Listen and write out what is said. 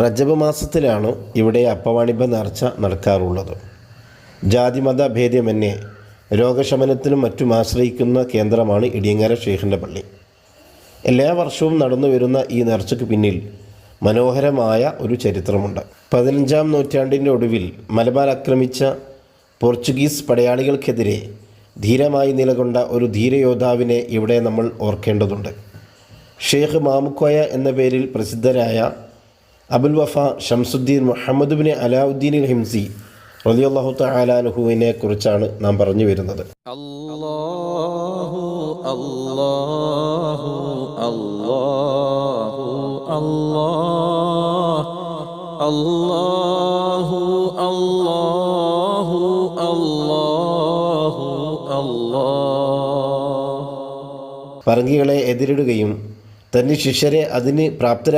റജബ് മാസത്തിലാണ് ഇവിടെ അപ്പവാണിഭ നേർച്ച നടക്കാറുള്ളത്. ജാതിമത ഭേദ്യമന്യേ രോഗശമനത്തിനും മറ്റും ആശ്രയിക്കുന്ന കേന്ദ്രമാണ് ഇടിയങ്ങര ഷെയ്ഖിന്റെ പള്ളി. എല്ലാ വർഷവും നടന്നു വരുന്ന ഈ നേർച്ചയ്ക്ക് പിന്നിൽ മനോഹരമായ ഒരു ചരിത്രമുണ്ട്. പതിനഞ്ചാം നൂറ്റാണ്ടിന്റെ ഒടുവിൽ മലബാർ ആക്രമിച്ച പോർച്ചുഗീസ് പടയാളികൾക്കെതിരെ ധീരമായി നിലകൊണ്ട ഒരു ധീരയോദ്ധാവിനെ ഇവിടെ നമ്മൾ ഓർക്കേണ്ടതുണ്ട്. ഷെയ്ഖ് മാമുക്കോയ എന്ന പേരിൽ പ്രസിദ്ധരായ അബുൽ വഫ ഷംസുദ്ദീൻ മുഹമ്മദ് അലാവുദ്ദീൻ ഹിംസി റലിയല്ലാഹു തലാനുഹുവിനെ കുറിച്ചാണ് നാം പറഞ്ഞു വരുന്നത്. അല്ലാഹു അല്ലാഹു അല്ലാഹു അല്ലാഹു അല്ലാഹു അല്ലാഹു അല്ലാഹു പറങ്കികളെ എതിരിടുകയും തന്റെ ശിഷ്യരെ അതിന് പ്രാപ്തരാ